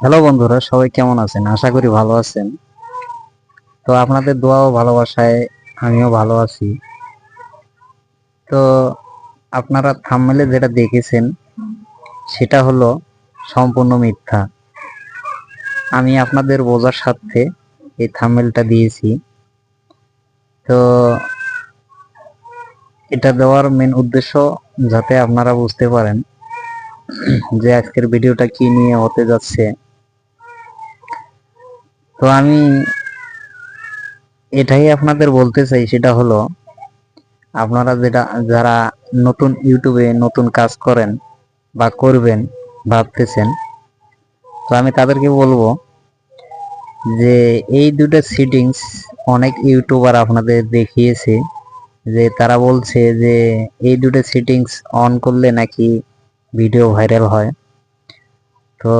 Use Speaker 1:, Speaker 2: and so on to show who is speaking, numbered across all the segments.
Speaker 1: Hello বন্ধুরা, সবাই কেমন আছেন? আশা করি ভালো আছেন। তো আপনাদের দোয়া ও ভালোবাসায় আমিও ভালো আছি। তো আপনারা থাম্বনেলে যেটা দেখেছেন, সেটা হলো সম্পূর্ণ মিথ্যা। আমি আপনাদের বোঝার স্বার্থে এই থাম্বনেলটা দিয়েছি। তো এটা দেওয়ার মেন উদ্দেশ্য যাতে আপনারা বুঝতে পারেন যে আজকের ভিডিওটা কি নিয়ে হতে যাচ্ছে। তো আমি এটাই আপনাদের বলতে চাই, সেটা হলো আপনারা যেটা, যারা নতুন ইউটিউবে নতুন কাজ করেন বা করবেন, ভাবতেছেন, তো আমি তাদেরকে বলব যে এই দুটো সিটিংস অনেক ইউটিউবার আপনাদের দেখিয়েছে, যে তারা বলছে যে এই দুটো সিটিংস অন করলে নাকি ভিডিও ভাইরাল হয়। তো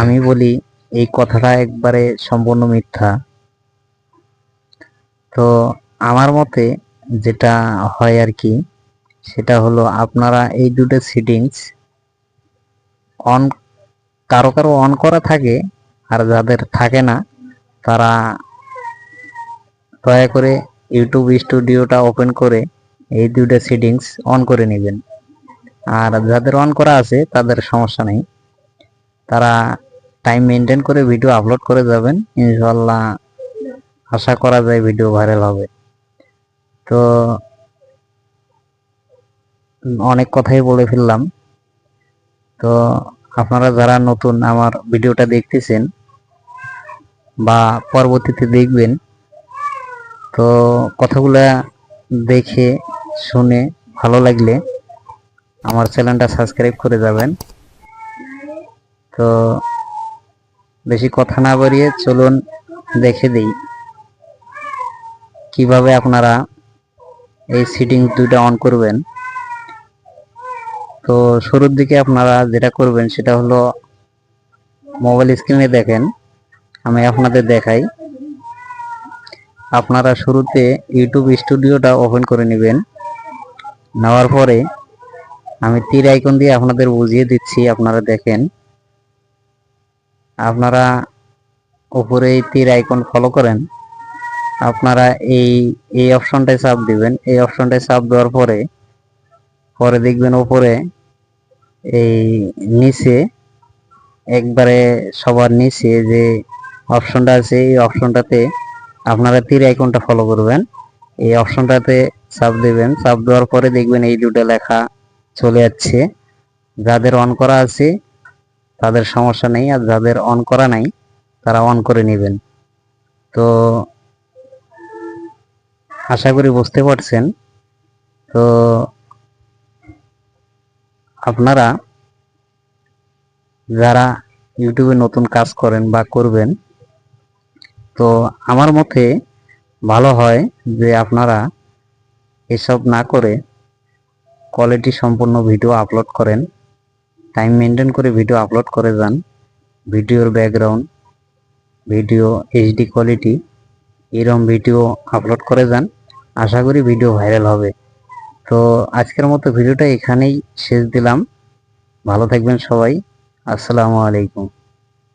Speaker 1: আমি বলি এই কথাটা একবারে সম্পূর্ণ মিথ্যা। তো আমার মতে যেটা হয় আর কি, সেটা হলো আপনারা এই দুটো সিটিংস অন কারও কারও অন করা থাকে আর যাদের থাকে না, তারা দয়া করে ইউটিউব স্টুডিওটা ওপেন করে এই দুটো সেটিংস অন করে নেবেন। আর যাদের অন করা আছে, তাদের সমস্যা নেই। তারা টাইম মেনটেন করে ভিডিও আপলোড করে যাবেন ইনশাল্লাহ আশা করা যায় ভিডিও ভাইরাল হবে। তো অনেক কথাই বলে ফেললাম। তো আপনারা যারা নতুন আমার ভিডিওটা দেখতেছেন বা পরবর্তীতে দেখবেন, তো কথাগুলা দেখে, শুনে ভালো লাগলে আমার চ্যানেলটা সাবস্ক্রাইব করে যাবেন। তো বেশি কথা না বাড়িয়ে চলুন দেখে দিই। কীভাবে আপনারা এই সিটিং দুইটা অন করবেন? তো শুরুর দিকে আপনারা যেটা করবেন সেটা হলো মোবাইল স্ক্রিনে দেখেন। আমি আপনাদের দেখাই। আপনারা শুরুতে ইউটিউব স্টুডিওটা ওপেন করে নেবেন। নেওয়ার পরে আমি তীর আইকন দিয়ে আপনাদের বুঝিয়ে দিচ্ছি, আপনারা দেখেন। আপনারা উপরে এই তীর আইকন ফলো করেন। আপনারা এই এই অপশনটায় চাপ দিবেন। এই অপশনটায় চাপ দেওয়ার পরে পরে দেখবেন উপরে এই নিচে, একবারে সবার নিচে যে অপশনটা আছে, এই অপশনটাতে আপনারা তীর আইকনটা ফলো করবেন। এই অপশনটাতে চাপ দেবেন। চাপ দেওয়ার পরে দেখবেন এই দুটো লেখা চলে যাচ্ছে। যাদের অন করা আছে তাদের সমস্যা নেই আর যাদের অন করা নাই, তারা অন করে নেবেন। তো আশা করি বুঝতে পারছেন। তো আপনারা যারা ইউটিউবে নতুন কাজ করেন বা করবেন, তো আমার মতে ভালো হয় যে আপনারা এসব না করে কোয়ালিটি সম্পূর্ণ ভিডিও আপলোড করেন। টাইম মেনটেন করে ভিডিও আপলোড করে যান। ভিডিওর ব্যাকগ্রাউন্ড ভিডিও এইচডি কোয়ালিটি এরম ভিডিও আপলোড করে যান। আশা করি ভিডিও ভাইরাল হবে। তো আজকের মতো ভিডিওটা এখানেই শেষ দিলাম। ভালো থাকবেন সবাই। আসসালামু আলাইকুম।